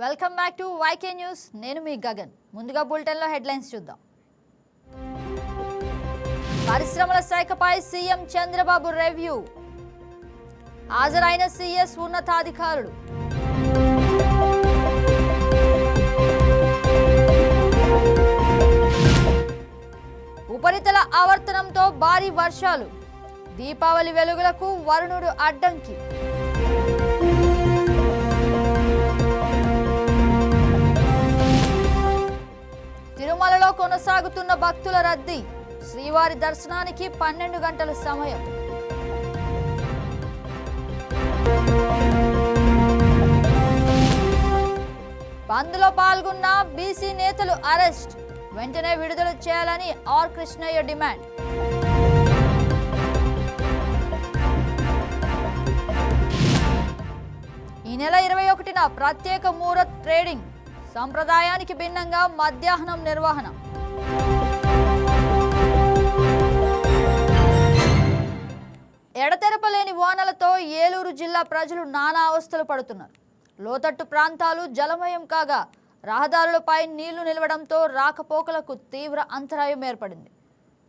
Welcome back to YK news నేను మీ గగన్. ముందుగా బులెటిన్లో హెడ్లైన్స్ చూద్దాం. పరిశ్రమల శాఖపై సీఎం చంద్రబాబు రివ్యూ. హాజరైన సీఎస్ ఉన్నతాధికారులు. ఉపరితల ఆవర్తనంతో భారీ వర్షాలు. దీపావళి వెలుగులకు వరుణుడు అడ్డంకి. తిరుమలలో కొనసాగుతున్న భక్తుల రద్దీ. శ్రీవారి దర్శనానికి పన్నెండు గంటల సమయం. బంద్లో పాల్గొన్న బీసీ నేతలు అరెస్ట్. వెంటనే విడుదల చేయాలని ఆర్ కృష్ణయ్య డిమాండ్. ఈ నెల ఇరవై ఒకటిన ప్రత్యేక ముహూర్త్ ట్రేడింగ్. సంప్రదాయానికి భిన్నంగా మధ్యాహ్నం నిర్వహణ. ఎడతెరపలేని వానలతో ఏలూరు జిల్లా ప్రజలు నానా అవస్థలు పడుతున్నారు. లోతట్టు ప్రాంతాలు జలమయం కాగా రహదారులపై నీళ్ళు నిలవడంతో రాకపోకలకు తీవ్ర అంతరాయం ఏర్పడింది.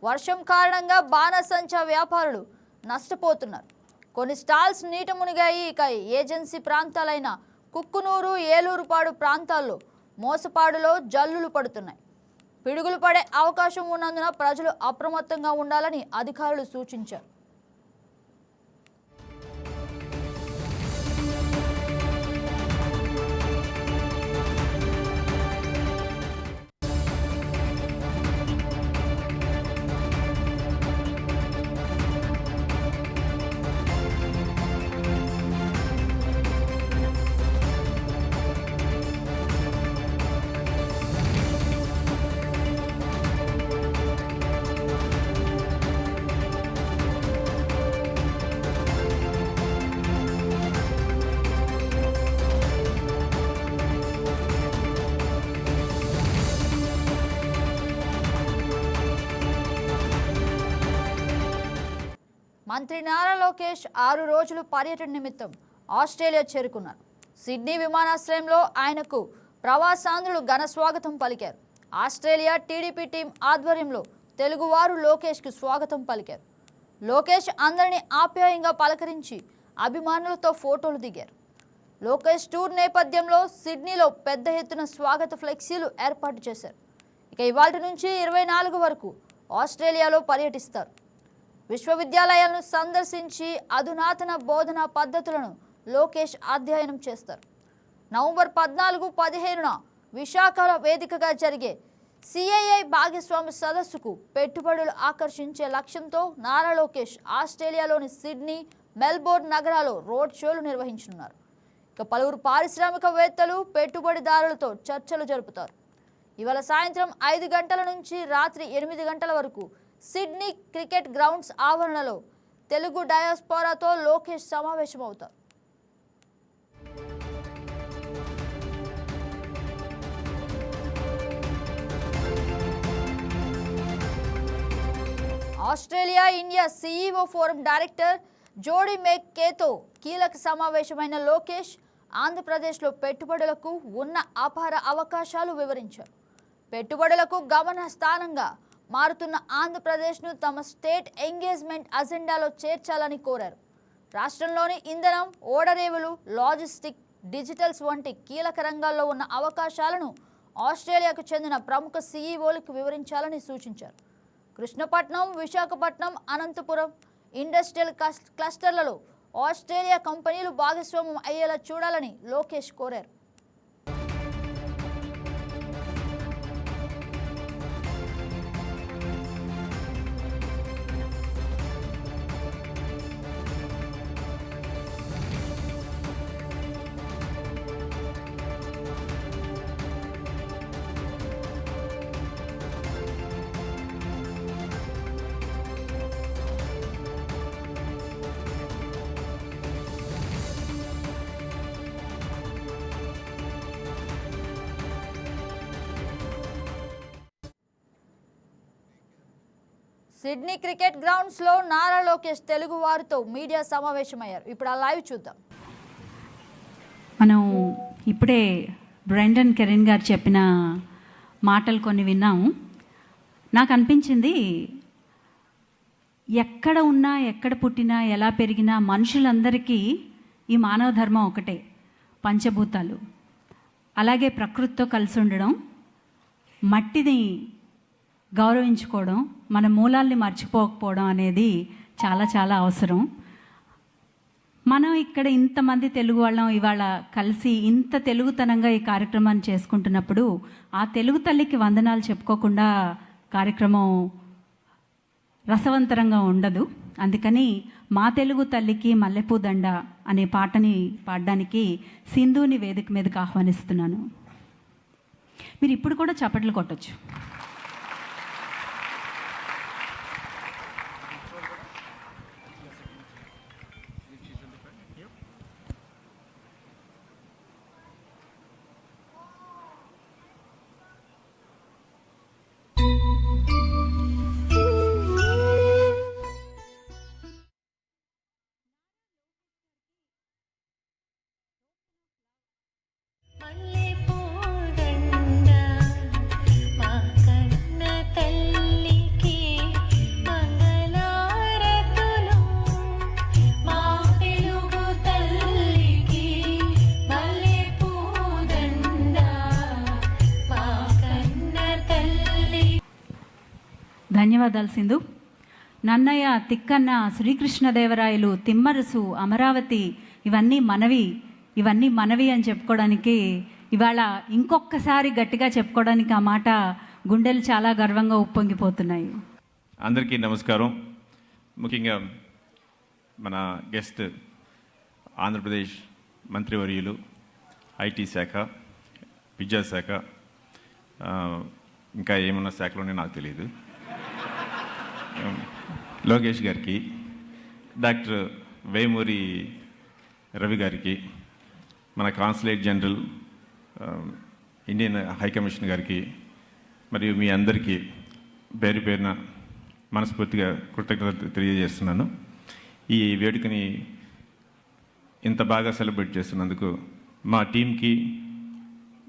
వర్షం కారణంగా బాణసంచా వ్యాపారులు నష్టపోతున్నారు. కొన్ని స్టాల్స్ నీట మునిగాయి. ఇక ఏజెన్సీ ప్రాంతాలైన కుక్కునూరు ఏలూరుపాడు ప్రాంతాల్లో మోసపాడులో జల్లులు పడుతున్నాయి. పిడుగులు పడే అవకాశం ఉన్నందున ప్రజలు అప్రమత్తంగా ఉండాలని అధికారులు సూచించారు. మంత్రి నారా లోకేష్ ఆరు రోజులు పర్యటన నిమిత్తం ఆస్ట్రేలియా చేరుకున్నారు. సిడ్నీ విమానాశ్రయంలో ఆయనకు ప్రవాసాంధ్రులు ఘన స్వాగతం పలికారు. ఆస్ట్రేలియా టీడీపీ టీం ఆధ్వర్యంలో తెలుగువారు లోకేష్కు స్వాగతం పలికారు. లోకేష్ అందరినీ ఆప్యాయంగా పలకరించి అభిమానులతో ఫోటోలు దిగారు. లోకేష్ టూర్ నేపథ్యంలో సిడ్నీలో పెద్ద ఎత్తున స్వాగత ఫ్లెక్సీలు ఏర్పాటు చేశారు. ఇక ఇవాళ నుంచి ఇరవై నాలుగు వరకు ఆస్ట్రేలియాలో పర్యటిస్తారు. విశ్వవిద్యాలయాలను సందర్శించి అధునాతన బోధనా పద్ధతులను లోకేష్ అధ్యయనం చేస్తారు. నవంబర్ పద్నాలుగు పదిహేనున విశాఖల వేదికగా జరిగే సిఐఐ భాగస్వామి సదస్సుకు పెట్టుబడులు ఆకర్షించే లక్ష్యంతో నారా లోకేష్ ఆస్ట్రేలియాలోని సిడ్నీ మెల్బోర్న్ నగరాల్లో రోడ్ షోలు నిర్వహించనున్నారు. ఇక పలువురు పారిశ్రామికవేత్తలు పెట్టుబడిదారులతో చర్చలు జరుపుతారు. ఇవాళ సాయంత్రం ఐదు గంటల నుంచి రాత్రి ఎనిమిది గంటల వరకు సిడ్నీ క్రికెట్ గ్రౌండ్స్ ఆవరణలో తెలుగు డయాస్పోరాతో Lokesh సమావేశమవుతారు. Australia India CEO forum director Jodie కేతో కీలక సమావేశమైన లోకేష్ ఆంధ్రప్రదేశ్లో పెట్టుబడులకు ఉన్న అపార అవకాశాలు వివరించారు. పెట్టుబడులకు గమన స్థానంగా మారుతున్న ఆంధ్రప్రదేశ్ను తమ స్టేట్ ఎంగేజ్మెంట్ అజెండాలో చేర్చాలని కోరారు. రాష్ట్రంలోని ఇంధనం ఓడరేవులు లాజిస్టిక్ డిజిటల్స్ వంటి కీలక రంగాల్లో ఉన్న అవకాశాలను ఆస్ట్రేలియాకు చెందిన ప్రముఖ సీఈఓలకు వివరించాలని సూచించారు. కృష్ణపట్నం విశాఖపట్నం అనంతపురం ఇండస్ట్రియల్ క్లస్టర్లలో ఆస్ట్రేలియా కంపెనీలు భాగస్వామ్యం అయ్యేలా చూడాలని లోకేష్ కోరారు. సిడ్నీ క్రికెట్ గ్రౌండ్స్లో నారా లోకేష్ తెలుగు వారితో మీడియా సమావేశమయ్యారు. ఇప్పుడు ఆ లైవ్ చూద్దాం. మనం ఇప్పుడే బ్రెండన్ కెరీన్ గారు చెప్పిన మాటలు కొన్ని విన్నాము నాకు అనిపించింది ఎక్కడ ఉన్నా ఎక్కడ పుట్టినా ఎలా పెరిగినా మనుషులందరికీ ఈ మానవ ధర్మం ఒకటే పంచభూతాలు. అలాగే ప్రకృతితో కలిసి ఉండడం మట్టిని గౌరవించుకోవడం మన మూలాల్ని మర్చిపోకపోవడం అనేది చాలా చాలా అవసరం. మనం ఇక్కడ ఇంతమంది తెలుగు వాళ్ళం ఇవాళ కలిసి ఇంత తెలుగుతనంగా ఈ కార్యక్రమాన్ని చేసుకుంటున్నప్పుడు ఆ తెలుగు తల్లికి వందనాలు చెప్పుకోకుండా కార్యక్రమం రసవంతరంగా ఉండదు. అందుకని మా తెలుగు తల్లికి మల్లెపూదండ అనే పాటని పాడడానికి సింధుని వేదిక మీదకి ఆహ్వానిస్తున్నాను. మీరు ఇప్పుడు కూడా చప్పట్లు కొట్టచ్చు. ధన్యవాదాలు సింధు. నన్నయ్య తిక్కన్న శ్రీకృష్ణదేవరాయలు తిమ్మరసు అమరావతి ఇవన్నీ మనవి ఇవన్నీ మనవి అని చెప్పుకోవడానికి ఇవాళ ఇంకొకసారి గట్టిగా చెప్పుకోవడానికి ఆ మాట గుండెలు చాలా గర్వంగా ఉప్పొంగిపోతున్నాయి. అందరికీ నమస్కారం. ముఖ్యంగా మన గెస్ట్ ఆంధ్రప్రదేశ్ మంత్రివర్యులు ఐటీ శాఖ విద్యాశాఖ ఇంకా ఏమన్నా శాఖలోనే నాకు తెలియదు. లోకేష్ గారికి డాక్టర్ వేమూరి రవి గారికి మన consulate general Indian high commission గారికి మరియు మీ అందరికీ పేరు పేరున మనస్ఫూర్తిగా కృతజ్ఞత తెలియజేస్తున్నాను. ఈ వేడుకని ఇంత బాగా సెలబ్రేట్ చేస్తున్నందుకు మా టీంకి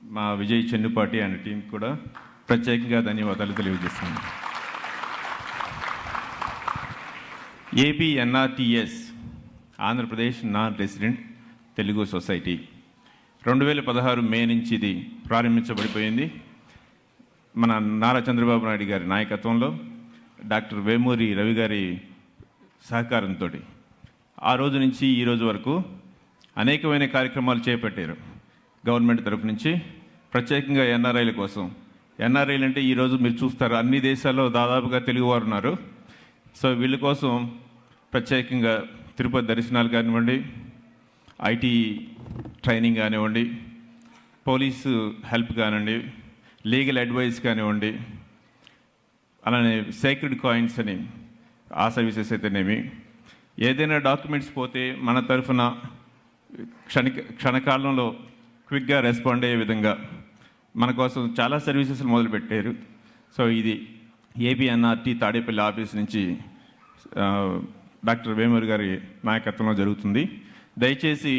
మా విజయ్ చెన్నుపాటి అనే టీంకి కూడా ప్రత్యేకంగా ధన్యవాదాలు తెలియజేస్తున్నాను. AP NRTS Andhra Pradesh non resident Telugu society. రెండు వేల పదహారు మే నుంచి ఇది ప్రారంభించబడిపోయింది. మన నారా చంద్రబాబు నాయుడు గారి నాయకత్వంలో డాక్టర్ వేమూరి రవి గారి సహకారంతో ఆ రోజు నుంచి ఈ రోజు వరకు అనేకమైన కార్యక్రమాలు చేపట్టారు. గవర్నమెంట్ తరఫు నుంచి ప్రత్యేకంగా ఎన్ఆర్ఐల కోసం. ఎన్ఆర్ఐలు అంటే ఈరోజు మీరు చూస్తారు అన్ని దేశాల్లో దాదాపుగా తెలుగువారు ఉన్నారు సో వీళ్ళ కోసం ప్రత్యేకంగా తిరుపతి దర్శనాలు కానివ్వండి ఐటీ ట్రైనింగ్ కానివ్వండి పోలీసు హెల్ప్ కానివ్వండి లీగల్ అడ్వైస్ కానివ్వండి అలానే సేక్రెడ్ కాయిన్స్ అని ఆ సర్వీసెస్ అయితేనేమి. ఏదైనా డాక్యుమెంట్స్ పోతే మన తరఫున క్షణ క్షణకాలంలో క్విక్గా రెస్పాండ్ అయ్యే విధంగా మన కోసం చాలా సర్వీసెస్ మొదలుపెట్టారు. సో ఇది ఏబిఎన్ఆర్టీ తాడేపల్లి ఆఫీస్ నుంచి డాక్టర్ వేమూరి గారి నాయకత్వంలో జరుగుతుంది. దయచేసి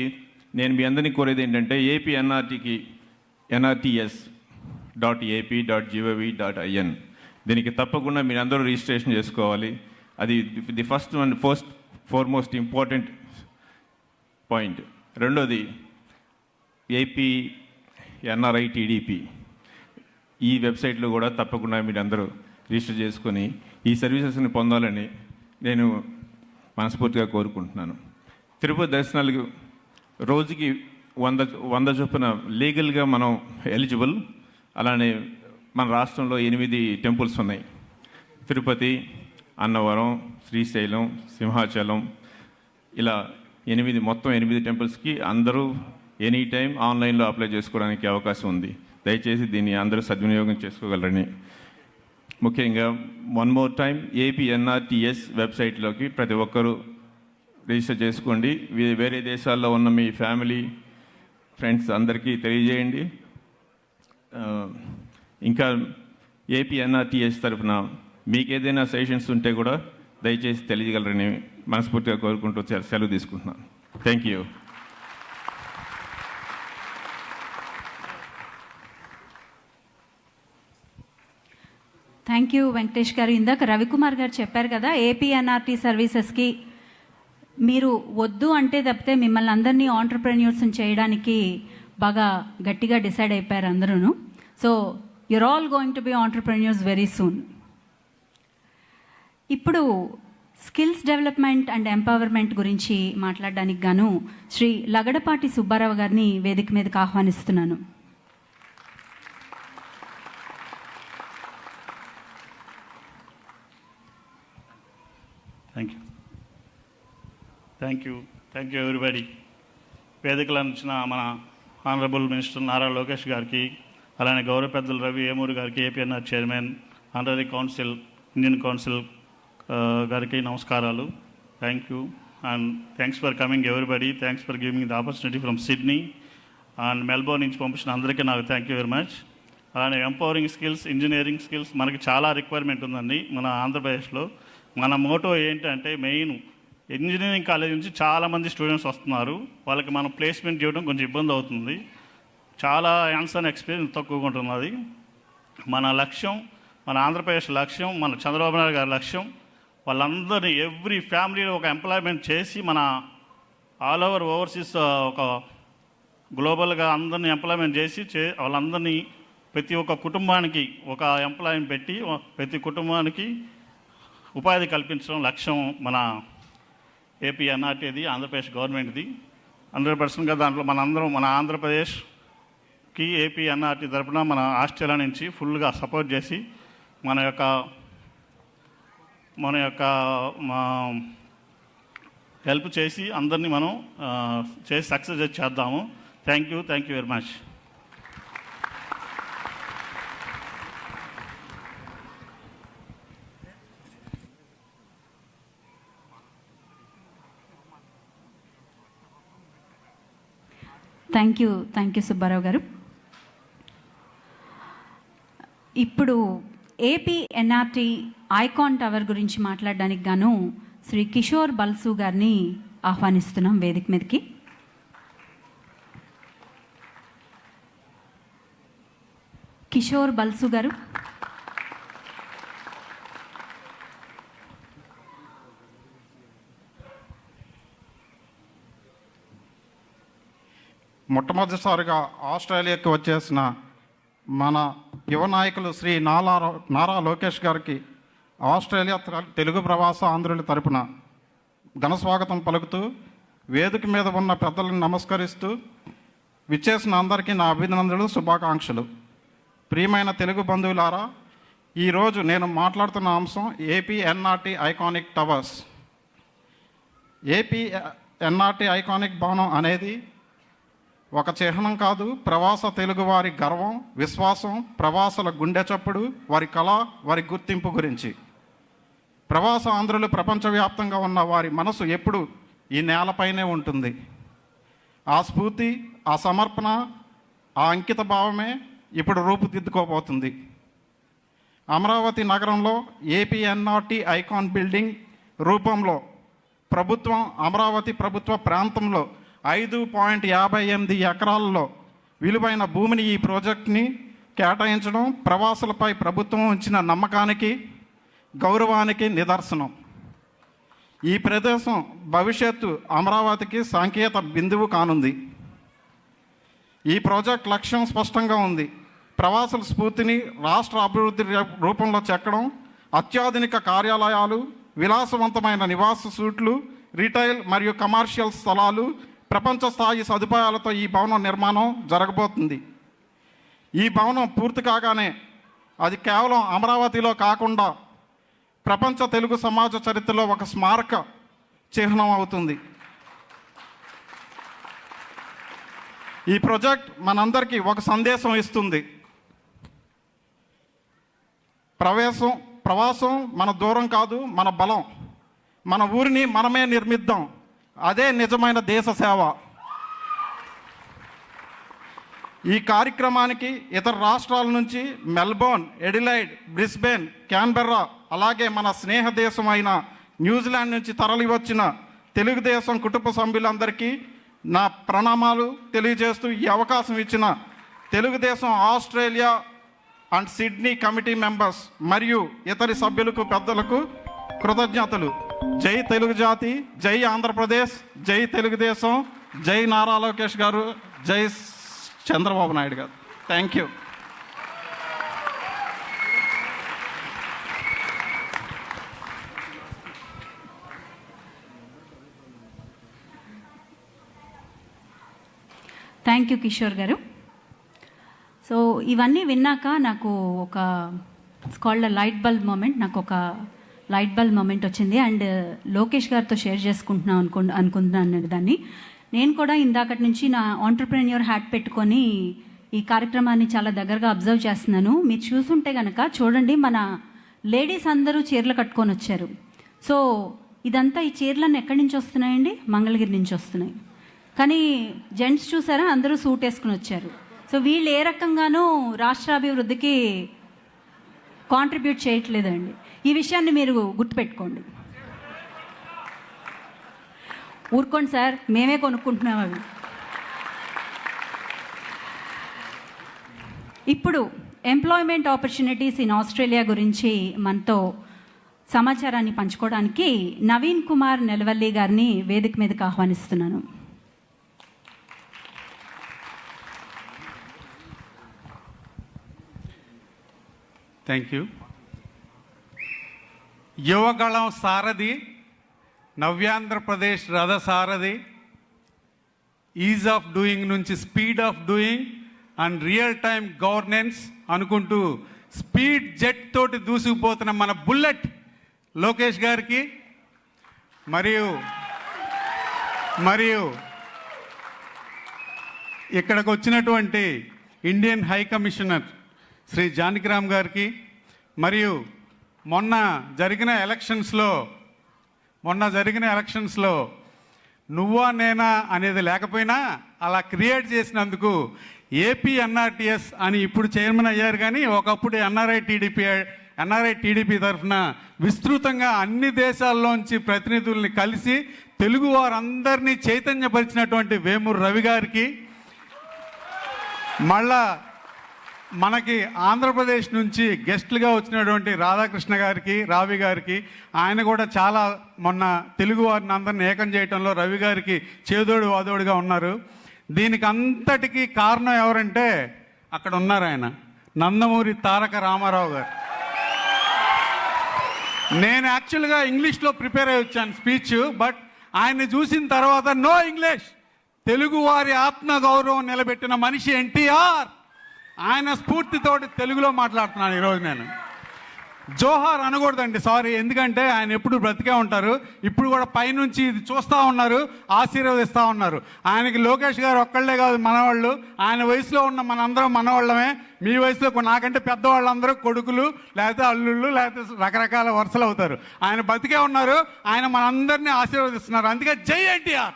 నేను మీ అందరినీ కోరేది ఏంటంటే AP ఎన్ఆర్టీకి NRTS dot AP dot GOV dot IN. దీనికి తప్పకుండా మీరు అందరూ రిజిస్ట్రేషన్ చేసుకోవాలి. అది the first and first foremost important point. రెండోది ఏపీ ఎన్ఆర్ఐ టీడీపీ. ఈ వెబ్సైట్లో కూడా తప్పకుండా మీరు అందరూ రిజిస్టర్ చేసుకొని ఈ సర్వీసెస్ని పొందాలని నేను మనస్ఫూర్తిగా కోరుకుంటున్నాను. తిరుపతి దర్శనాలకు రోజుకి వంద వంద చొప్పున లీగల్గా మనం ఎలిజిబుల్. అలానే మన రాష్ట్రంలో ఎనిమిది టెంపుల్స్ ఉన్నాయి. తిరుపతి అన్నవరం శ్రీశైలం సింహాచలం. ఇలా ఎనిమిది మొత్తం ఎనిమిది టెంపుల్స్కి అందరూ ఎనీ టైం ఆన్లైన్లో అప్లై చేసుకోవడానికి అవకాశం ఉంది. దయచేసి దీన్ని అందరూ సద్వినియోగం చేసుకోగలరని ముఖ్యంగా వన్ మోర్ టైం ఏపీఎన్ఆర్టీఎస్ వెబ్సైట్లోకి ప్రతి ఒక్కరూ రిజిస్టర్ చేసుకోండి. వేరే దేశాల్లో ఉన్న మీ ఫ్యామిలీ ఫ్రెండ్స్ అందరికీ తెలియజేయండి. ఇంకా ఏపీఎన్ఆర్టీఎస్ తరఫున మీకు ఏదైనా సజెషన్స్ ఉంటే కూడా దయచేసి తెలియగలరని మనస్ఫూర్తిగా కోరుకుంటూ సెలవు తీసుకుంటున్నాను. Thank you thank you Venkatesh గారు. ఇందాక రవికుమార్ గారు చెప్పారు కదా ఏపీఎన్ఆర్టీ సర్వీసెస్కి మీరు వద్దు అంటే తప్పితే మిమ్మల్ని అందరినీ ఆంటర్ప్రెన్యూర్స్ని చేయడానికి బాగా గట్టిగా డిసైడ్ అయిపోయారు అందరూ so you're all going to be entrepreneurs very soon ఇప్పుడు స్కిల్స్ డెవలప్మెంట్ అండ్ ఎంపవర్మెంట్ గురించి మాట్లాడడానికి గాను శ్రీ లగడపాటి సుబ్బారావు గారిని వేదిక మీదకి ఆహ్వానిస్తున్నాను thank you thank you thank you everybody వేదికల నుంచిన మన ఆనరబుల్ మినిస్టర్ నారా లోకేష్ గారికి అలానే గౌరవ పెద్దలు రవి ఏమూరు గారికి A P N R chairman honorary council Indian council గారికి నమస్కారాలు. Thank you and thanks for coming everybody thanks for giving the opportunity from Sydney and Melbourne నుంచి పంపించిన అందరికీ నాకు థ్యాంక్ యూ వెరీ మచ్ అలానే ఎంపవరింగ్ స్కిల్స్ ఇంజనీరింగ్ స్కిల్స్ మనకి చాలా requirement ఉందండి మన ఆంధ్రప్రదేశ్లో. మన మోటో ఏంటంటే మెయిన్ ఇంజనీరింగ్ కాలేజ్ నుంచి చాలామంది స్టూడెంట్స్ వస్తున్నారు. వాళ్ళకి మనం ప్లేస్మెంట్ చేయడం కొంచెం ఇబ్బంది అవుతుంది. చాలా ఆన్సర్ ఎక్స్పీరియన్స్ తక్కువగా ఉంటున్నది మన లక్ష్యం మన ఆంధ్రప్రదేశ్ లక్ష్యం మన చంద్రబాబు నాయుడు గారి లక్ష్యం వాళ్ళందరినీ ఎవ్రీ ఫ్యామిలీలో ఒక ఎంప్లాయ్మెంట్ చేసి మన ఆల్ ఓవర్ ఓవర్సీస్ ఒక గ్లోబల్గా అందరినీ ఎంప్లాయ్మెంట్ చేసి చే వాళ్ళందరినీ ప్రతి ఒక్క కుటుంబానికి ఒక ఎంప్లాయ్మెంట్ పెట్టి ప్రతి కుటుంబానికి ఉపాధి కల్పించడం లక్ష్యం మన ఏపీ ఎన్ఆర్టీది ఆంధ్రప్రదేశ్ గవర్నమెంట్ది. హండ్రెడ్ పర్సెంట్గా దాంట్లో మన అందరం మన ఆంధ్రప్రదేశ్కి ఏపీ ఎన్ఆర్టీ తరపున మన ఆస్ట్రేలియా నుంచి ఫుల్గా సపోర్ట్ చేసి మన యొక్క మన యొక్క హెల్ప్ చేసి అందరినీ మనం చేసి సక్సెస్ చేద్దాము. Thank you thank you very much. Thank you thank you Subbarao గారు. ఇప్పుడు ఏపీ ఎన్ఆర్టీ ఐకాన్ టవర్ గురించి మాట్లాడడానికి గాను శ్రీ కిషోర్ బల్సు గారిని ఆహ్వానిస్తున్నాం వేదిక మీదకి. కిషోర్ బల్సు గారు. మొట్టమొదటిసారిగా ఆస్ట్రేలియాకి వచ్చేసిన మన యువ నాయకులు శ్రీ నాలా నారా లోకేష్ గారికి ఆస్ట్రేలియా తెలుగు ప్రవాస ఆంధ్రుల తరపున ఘనస్వాగతం పలుకుతూ వేదిక మీద ఉన్న పెద్దలను నమస్కరిస్తూ విచ్చేసిన అందరికీ నా అభినందనలు శుభాకాంక్షలు. ప్రియమైన తెలుగు బంధువులారా ఈరోజు నేను మాట్లాడుతున్న అంశం AP NRT iconic towers. AP NRT iconic భవనం అనేది ఒక చిహ్నం కాదు ప్రవాస తెలుగువారి గర్వం విశ్వాసం ప్రవాసుల గుండె చప్పుడు వారి కళ వారి గుర్తింపు గురించి. ప్రవాస ఆంధ్రులు ప్రపంచవ్యాప్తంగా ఉన్న వారి మనసు ఎప్పుడు ఈ నేలపైనే ఉంటుంది. ఆ స్ఫూర్తి ఆ సమర్పణ ఆ అంకిత భావమే ఇప్పుడు రూపుదిద్దుకోబోతుంది. అమరావతి నగరంలో ఏపీఎన్ఆర్టీ ఐకాన్ బిల్డింగ్ రూపంలో ప్రభుత్వం అమరావతి ప్రభుత్వ ప్రాంతంలో ఐదు పాయింట్ యాభై ఎనిమిది ఎకరాల్లో విలువైన భూమిని ఈ ప్రాజెక్ట్ని కేటాయించడం ప్రవాసులపై ప్రభుత్వం ఉంచిన నమ్మకానికి గౌరవానికి నిదర్శనం. ఈ ప్రదేశం భవిష్యత్తు అమరావతికి సాంకేత బిందువు కానుంది. ఈ ప్రాజెక్ట్ లక్ష్యం స్పష్టంగా ఉంది. ప్రవాసుల స్ఫూర్తిని రాష్ట్ర అభివృద్ధి రూపంలో చెక్కడం అత్యాధునిక కార్యాలయాలు విలాసవంతమైన నివాస సూట్లు రిటైల్ మరియు కమర్షియల్ స్థలాలు ప్రపంచ స్థాయి సదుపాయాలతో ఈ భవనం నిర్మాణం జరగబోతుంది. ఈ భవనం పూర్తి కాగానే అది కేవలం అమరావతిలో కాకుండా ప్రపంచ తెలుగు సమాజ చరిత్రలో ఒక స్మారక చిహ్నం అవుతుంది. ఈ ప్రాజెక్ట్ మనందరికీ ఒక సందేశం ఇస్తుంది. ప్రవేశం ప్రవాసం మన దూరం కాదు మన బలం. మన ఊరిని మనమే నిర్మిద్దాం. అదే నిజమైన దేశ సేవ. ఈ కార్యక్రమానికి ఇతర రాష్ట్రాల నుంచి మెల్బోర్న్ ఎడిలైడ్ బ్రిస్బెన్ క్యాన్బెర్రా అలాగే మన స్నేహ దేశం అయిన న్యూజిలాండ్ నుంచి తరలి వచ్చిన తెలుగుదేశం కుటుంబ సభ్యులందరికీ నా ప్రణామాలు తెలియజేస్తూ ఈ అవకాశం ఇచ్చిన Telugu Desam Australia and Sydney committee members మరియు ఇతర సభ్యులకు పెద్దలకు కృతజ్ఞతలు. జై తెలుగు జాతి జై ఆంధ్రప్రదేశ్ జై తెలుగుదేశం జై నారా లోకేష్ గారు జై చంద్రబాబు నాయుడు గారు. Thank you thank you Kishore గారు. సో ఇవన్నీ విన్నాక నాకు ఒక కాల్డ్ లైట్ బల్బ్ మూమెంట్ నాకు ఒక లైట్ బల్బ్ మూమెంట్ వచ్చింది. అండ్ లోకేష్ గారితో షేర్ చేసుకుంటున్నాం అనుకు అనుకుంటున్నాను దాన్ని. నేను కూడా ఇందాకటి నుంచి నా ఆంటర్ప్రెన్యూర్ హ్యాట్ పెట్టుకొని ఈ కార్యక్రమాన్ని చాలా దగ్గరగా అబ్జర్వ్ చేస్తున్నాను. మీరు చూసుంటే కనుక చూడండి మన లేడీస్ అందరూ చీరలు కట్టుకొని వచ్చారు. సో ఇదంతా ఈ చీరలన్నీ ఎక్కడి నుంచి వస్తున్నాయండి? మంగళగిరి నుంచి వస్తున్నాయి. కానీ జెంట్స్ చూసారా? అందరూ సూట్ వేసుకుని వచ్చారు. సో వీళ్ళు ఏ రకంగానూ రాష్ట్రాభివృద్ధికి కాంట్రిబ్యూట్ చేయట్లేదండి. ఈ విషయాన్ని మీరు గుర్తుపెట్టుకోండి. ఊరుకోండి సార్ మేమే కొనుక్కుంటున్నాం అవి. ఇప్పుడు ఎంప్లాయ్మెంట్ ఆపర్చునిటీస్ ఇన్ ఆస్ట్రేలియా గురించి మనతో సమాచారాన్ని పంచుకోవడానికి నవీన్ కుమార్ నెలవల్లి గారిని వేదిక మీదకి ఆహ్వానిస్తున్నాను. థ్యాంక్ యూ యువగళం సారథి నవ్యాంధ్రప్రదేశ్ రథ సారథి ఈజ్ ఆఫ్ డూయింగ్ నుంచి speed of doing and real time governance అనుకుంటూ స్పీడ్ జెట్ తోటి దూసుకుపోతున్న మన బుల్లెట్ లోకేష్ గారికి మరియు మరియు ఇక్కడికి వచ్చినటువంటి Indian high commissioner Shri Janakiram గారికి. మరియు మొన్న జరిగిన ఎలక్షన్స్లో మొన్న జరిగిన ఎలక్షన్స్లో నువ్వా నేనా అనేది లేకపోయినా అలా క్రియేట్ చేసినందుకు ఏపీ ఎన్ఆర్టీఎస్ అని ఇప్పుడు చైర్మన్ అయ్యారు కానీ ఒకప్పుడు ఎన్ఆర్ఐ టీడీపీ ఎన్ఆర్ఐ టీడీపీ తరఫున విస్తృతంగా అన్ని దేశాల్లోంచి ప్రతినిధుల్ని కలిసి తెలుగు వారందరినీ చైతన్యపరిచినటువంటి వేమూరు రవి గారికి మళ్ళా మనకి ఆంధ్రప్రదేశ్ నుంచి గెస్ట్లుగా వచ్చినటువంటి రాధాకృష్ణ గారికి రావి గారికి ఆయన కూడా చాలా మొన్న తెలుగు వారిని అందరిని ఏకం చేయటంలో రవి గారికి చేదోడు వాదోడుగా ఉన్నారు. దీనికి అంతటికీ కారణం ఎవరంటే అక్కడ ఉన్నారు ఆయన. నందమూరి తారక రామారావు గారు. నేను యాక్చువల్గా ఇంగ్లీష్లో ప్రిపేర్ అయ్యి వచ్చాను స్పీచ్ బట్ ఆయన్ని చూసిన తర్వాత నో ఇంగ్లీష్. తెలుగు వారి ఆత్మ గౌరవం నిలబెట్టిన మనిషి ఎన్టీఆర్. ఆయన స్ఫూర్తితోటి తెలుగులో మాట్లాడుతున్నాను ఈరోజు నేను. జోహార్ అనకూడదండి సారీ. ఎందుకంటే ఆయన ఎప్పుడు బ్రతికే ఉంటారు. ఇప్పుడు కూడా పైనుంచి ఇది చూస్తూ ఉన్నారు ఆశీర్వదిస్తూ ఉన్నారు. ఆయనకి లోకేష్ గారు ఒక్కళ్ళే కాదు మనవాళ్ళు. ఆయన వయసులో ఉన్న మనందరం మనవాళ్ళమే. మీ వయసులో నాకంటే పెద్దవాళ్ళందరూ కొడుకులు లేకపోతే అల్లుళ్ళు లేకపోతే రకరకాల వరుసలు అవుతారు. ఆయన బతికే ఉన్నారు. ఆయన మనందరినీ ఆశీర్వదిస్తున్నారు. అందుకే జై ఎన్టీఆర్.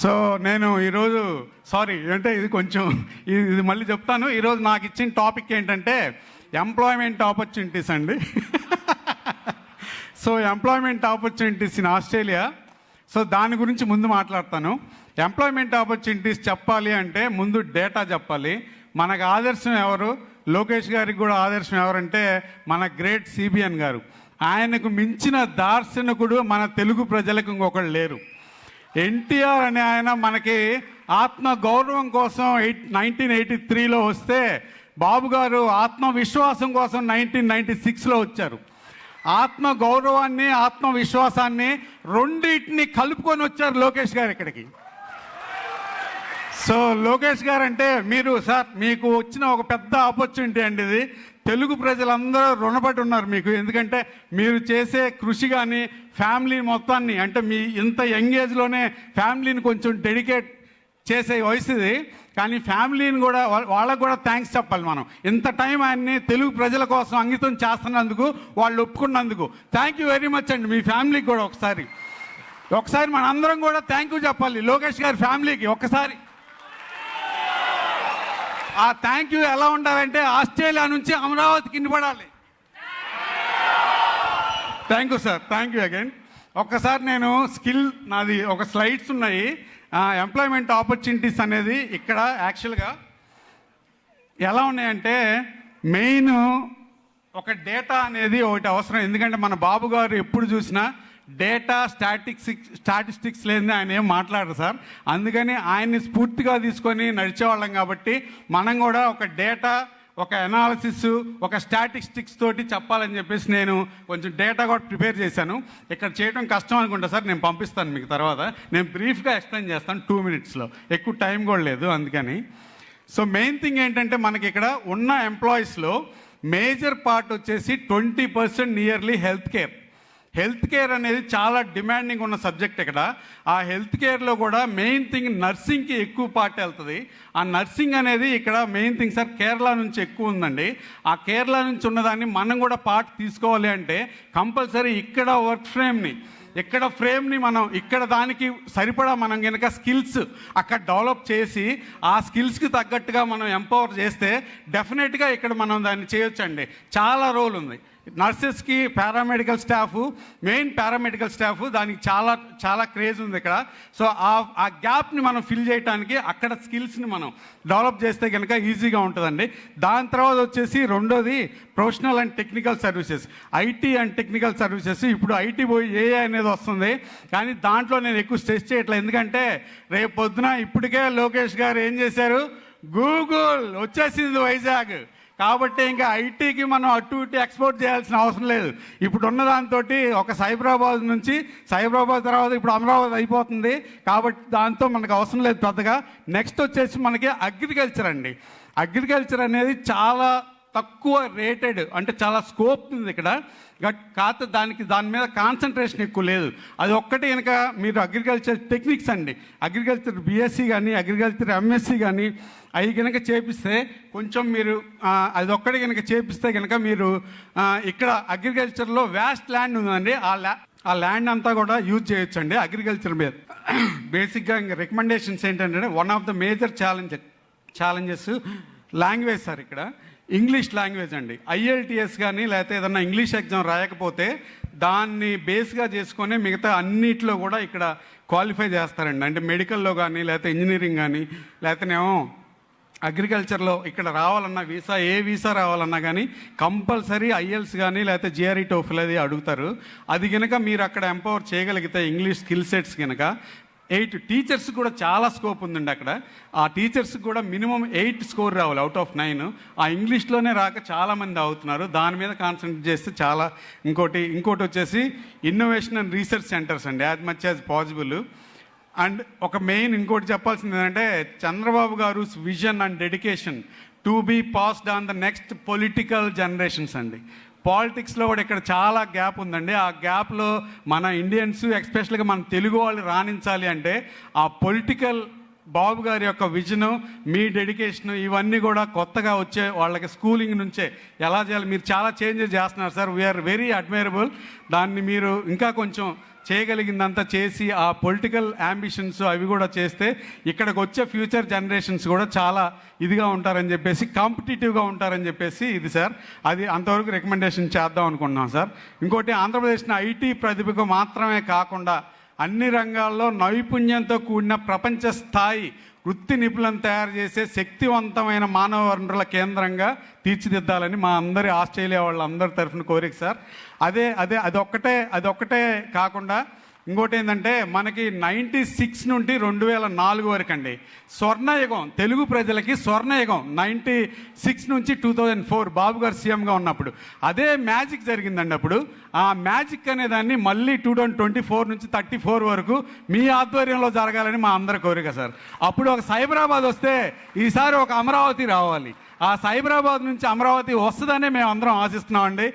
సో నేను ఈరోజు సారీ అంటే ఇది కొంచెం ఇది ఇది మళ్ళీ చెప్తాను. ఈరోజు నాకు ఇచ్చిన టాపిక్ ఏంటంటే ఎంప్లాయ్మెంట్ ఆపర్చునిటీస్ అండి. So employment opportunities in Australia so దాని గురించి ముందు మాట్లాడతాను. ఎంప్లాయ్మెంట్ ఆపర్చునిటీస్ చెప్పాలి అంటే ముందు డేటా చెప్పాలి. మనకు ఆదర్శం ఎవరు? లోకేష్ గారికి కూడా ఆదర్శం ఎవరంటే మన గ్రేట్ సిబిఎన్ గారు. ఆయనకు మించిన దార్శనికుడు మన తెలుగు ప్రజలకు ఇంకొకళ్ళు లేరు. ఎన్టీఆర్ అనే ఆయన మనకి ఆత్మ గౌరవం కోసం ఎయిట్ నైన్టీన్ ఎయిటీ త్రీలో వస్తే బాబు గారు ఆత్మవిశ్వాసం కోసం నైన్టీన్ నైన్టీ సిక్స్లో వచ్చారు. ఆత్మ గౌరవాన్ని ఆత్మవిశ్వాసాన్ని రెండింటిని కలుపుకొని వచ్చారు లోకేష్ గారు ఇక్కడికి. సో లోకేష్ గారు అంటే మీరు సార్ మీకు వచ్చిన ఒక పెద్ద ఆపర్చునిటీ అండి ఇది. తెలుగు ప్రజలందరూ రుణపడి ఉన్నారు మీకు. ఎందుకంటే మీరు చేసే కృషి కానీ ఫ్యామిలీ మొత్తాన్ని అంటే మీ ఇంత యంగ్ ఏజ్లోనే ఫ్యామిలీని కొంచెం డెడికేట్ చేసే వయసు ఇది కానీ ఫ్యామిలీని కూడా వాళ్ళకు కూడా థ్యాంక్స్ చెప్పాలి మనం. ఇంత టైం ఆయన్ని తెలుగు ప్రజల కోసం అంకితం చేస్తున్నందుకు వాళ్ళు ఒప్పుకున్నందుకు. థ్యాంక్ యూ వెరీ మచ్ అండి మీ ఫ్యామిలీకి కూడా ఒకసారి. ఒకసారి మనందరం కూడా థ్యాంక్ యూ చెప్పాలి లోకేష్ గారి ఫ్యామిలీకి ఒకసారి. ఆ థ్యాంక్ యూ ఎలా ఉండాలంటే ఆస్ట్రేలియా నుంచి అమరావతికి ఇన్పడాలి thank you sir thank you again ఒక్కసారి నేను స్కిల్ నాది ఒక స్లైడ్స్ ఉన్నాయి. ఎంప్లాయ్మెంట్ ఆపర్చునిటీస్ అనేది ఇక్కడ యాక్చువల్గా ఎలా ఉన్నాయంటే మెయిన్ ఒక డేటా అనేది ఒకటి అవసరం. ఎందుకంటే మన బాబు గారు ఎప్పుడు చూసినా డేటా స్టాటిక్స్ స్టాటిస్టిక్స్ లేని ఆయన ఏం మాట్లాడరు సార్ అందుకని ఆయన్ని స్ఫూర్తిగా తీసుకొని నడిచేవాళ్ళం కాబట్టి మనం కూడా ఒక డేటా ఒక అనాలిసిస్ ఒక స్టాటిస్టిక్స్ తోటి చెప్పాలని చెప్పేసి నేను కొంచెం డేటా కూడా ప్రిపేర్ చేశాను. ఇక్కడ చేయడం కష్టం అనుకుంటా సార్ నేను పంపిస్తాను మీకు తర్వాత. నేను బ్రీఫ్గా ఎక్స్ప్లెయిన్ చేస్తాను టూ మినిట్స్లో ఎక్కువ టైం కూడా లేదు అందుకని. సో మెయిన్ థింగ్ ఏంటంటే మనకి ఇక్కడ ఉన్న ఎంప్లాయీస్లో మేజర్ పార్ట్ వచ్చేసి twenty percent nearly health care health care అనేది చాలా డిమాండింగ్ ఉన్న సబ్జెక్ట్ ఇక్కడ. ఆ హెల్త్ కేర్లో కూడా మెయిన్ థింగ్ నర్సింగ్కి ఎక్కువ పార్ట్ వెళ్తుంది. ఆ నర్సింగ్ అనేది ఇక్కడ మెయిన్ థింగ్ సార్ కేరళ నుంచి ఎక్కువ ఉందండి. ఆ కేరళ నుంచి ఉన్నదాన్ని మనం కూడా పార్ట్ తీసుకోవాలి అంటే కంపల్సరీ ఇక్కడ వర్క్ ఫ్రేమ్ని ఇక్కడ ఫ్రేమ్ని మనం ఇక్కడ దానికి సరిపడా మనం కనుక స్కిల్స్ అక్కడ డెవలప్ చేసి ఆ స్కిల్స్కి తగ్గట్టుగా మనం ఎంపవర్ చేస్తే డెఫినెట్గా ఇక్కడ మనం దాన్ని చేయొచ్చండి. చాలా రోల్ ఉంది. నర్సెస్కి paramedical staff main paramedical staff దానికి చాలా చాలా క్రేజ్ ఉంది ఇక్కడ. సో ఆ ఆ గ్యాప్ని మనం ఫిల్ చేయడానికి అక్కడ స్కిల్స్ని మనం డెవలప్ చేస్తే కనుక ఈజీగా ఉంటుందండి. దాని తర్వాత వచ్చేసి రెండోది professional and technical services. IT and technical services. ఇప్పుడు ఐటీ పోయి ఏఐ అనేది వస్తుంది. కానీ దాంట్లో నేను ఎక్కువ స్ట్రెస్ చేయట్లేదు. ఎందుకంటే రేపు పొద్దున ఇప్పటికే లోకేష్ గారు ఏం చేశారు? గూగుల్ వచ్చేసింది వైజాగ్. కాబట్టి ఇంకా ఐటీకి మనం అటు ఇటు ఎక్స్పోర్ట్ చేయాల్సిన అవసరం లేదు. ఇప్పుడు ఉన్న దాంతో ఒక సైబరాబాద్ నుంచి సైబరాబాద్ తర్వాత ఇప్పుడు అమరావతి అయిపోతుంది. కాబట్టి దాంతో మనకు అవసరం లేదు పెద్దగా. నెక్స్ట్ వచ్చేసి మనకి అగ్రికల్చర్ అండి. అగ్రికల్చర్ అనేది చాలా తక్కువ రేటెడ్ అంటే చాలా స్కోప్ ఉంది ఇక్కడ. గట్ కాకపోతే దానికి దాని మీద కాన్సన్ట్రేషన్ ఎక్కువ లేదు. అది ఒక్కటి కనుక మీరు అగ్రికల్చర్ టెక్నిక్స్ అండి. అగ్రికల్చర్ బీఎస్సీ కానీ అగ్రికల్చర్ ఎంఎస్సీ కానీ అవి కనుక చేపిస్తే కొంచెం మీరు అది ఒక్కటి కనుక చేపిస్తే కనుక మీరు ఇక్కడ అగ్రికల్చర్లో వ్యాస్ట్ ల్యాండ్ ఉందండి. ఆ ల్యా ఆ ల్యాండ్ అంతా కూడా యూజ్ చేయొచ్చండి అగ్రికల్చర్ మీద. బేసిక్గా ఇంకా రికమెండేషన్స్ ఏంటంటే one of the major challenge challenges language sir ఇక్కడ. ఇంగ్లీష్ లాంగ్వేజ్ అండి. ఐఎల్టీఎస్ కానీ లేకపోతే ఏదన్నా ఇంగ్లీష్ ఎగ్జామ్ రాయకపోతే దాన్ని బేస్గా చేసుకొని మిగతా అన్నిట్లో కూడా ఇక్కడ క్వాలిఫై చేస్తారండి. అంటే మెడికల్లో కానీ లేకపోతే ఇంజనీరింగ్ కానీ లేకపోతేనేమో అగ్రికల్చర్లో ఇక్కడ రావాలన్నా వీసా ఏ వీసా రావాలన్నా కానీ కంపల్సరీ ఐఎల్స్ కానీ లేకపోతే జిఆర్ఈ టోఫిల్ అది అడుగుతారు. అది కనుక మీరు అక్కడ ఎంపవర్ చేయగలిగితే ఇంగ్లీష్ స్కిల్ సెట్స్ కనుక ఎయిట్ టీచర్స్ కూడా చాలా స్కోప్ ఉందండి అక్కడ. ఆ టీచర్స్ కూడా మినిమం ఎయిట్ స్కోర్ రావాలి అవుట్ ఆఫ్ నైన్. ఆ ఇంగ్లీష్లోనే రాక చాలామంది అవుతున్నారు. దాని మీద కాన్సన్ట్రేట్ చేస్తే చాలా ఇంకోటి ఇంకోటి వచ్చేసి ఇన్నోవేషన్ అండ్ రీసెర్చ్ సెంటర్స్ అండి. As much as possible and ఒక మెయిన్ ఇంకోటి చెప్పాల్సింది ఏంటంటే చంద్రబాబు గారు vision and dedication to be passed on the next political generations అండి. పాలిటిక్స్లో కూడా ఇక్కడ చాలా గ్యాప్ ఉందండి. ఆ గ్యాప్లో మన ఇండియన్స్ ఎక్స్పెషల్గా మన తెలుగు వాళ్ళు రాణించాలి అంటే ఆ పొలిటికల్ బాబు గారి యొక్క విజను మీ డెడికేషన్ ఇవన్నీ కూడా కొత్తగా వచ్చే వాళ్ళకి స్కూలింగ్ నుంచే ఎలా చేయాలి? మీరు చాలా చేంజెస్ చేస్తున్నారు సార్. వీఆర్ వెరీ అడ్మైరబుల్ దాన్ని మీరు ఇంకా కొంచెం చేయగలిగిందంతా చేసి ఆ పొలిటికల్ అంబిషన్స్ అవి కూడా చేస్తే ఇక్కడికి వచ్చే ఫ్యూచర్ జనరేషన్స్ కూడా చాలా ఇదిగా ఉంటారని చెప్పేసి కాంపిటేటివ్గా ఉంటారని చెప్పేసి ఇది సార్. అది అంతవరకు రికమెండేషన్ చేద్దాం అనుకుంటున్నాం సార్. ఇంకోటి ఆంధ్రప్రదేశ్ని ఐటీ ప్రతిభకు మాత్రమే కాకుండా అన్ని రంగాల్లో నైపుణ్యంతో కూడిన ప్రపంచ స్థాయి వృత్తి నిపుణులను తయారు చేసే శక్తివంతమైన మానవ వనరుల కేంద్రంగా తీర్చిదిద్దాలని మా అందరి ఆస్ట్రేలియా వాళ్ళందరి తరఫున కోరిక సార్. అదే అదే అదొక్కటే అదొక్కటే కాకుండా ఇంకోటి ఏంటంటే మనకి నైంటీ సిక్స్ నుండి రెండు వేల నాలుగు వరకు అండి స్వర్ణయుగం తెలుగు ప్రజలకి స్వర్ణయుగం నైంటీ సిక్స్ నుంచి టూ థౌజండ్ ఫోర్ బాబు గారు సీఎంగా ఉన్నప్పుడు. అదే మ్యాజిక్ జరిగిందండి అప్పుడు. ఆ మ్యాజిక్ అనే దాన్ని మళ్ళీ టూ థౌజండ్ ట్వంటీ ఫోర్ నుంచి థర్టీ ఫోర్ వరకు మీ ఆధ్వర్యంలో జరగాలని మా అందరి కోరిక సార్. అప్పుడు ఒక సైబరాబాద్ వస్తే ఈసారి ఒక అమరావతి రావాలి. ఆ సైబరాబాద్ నుంచి అమరావతి వస్తుందనే మేము అందరం ఆశిస్తున్నామండి.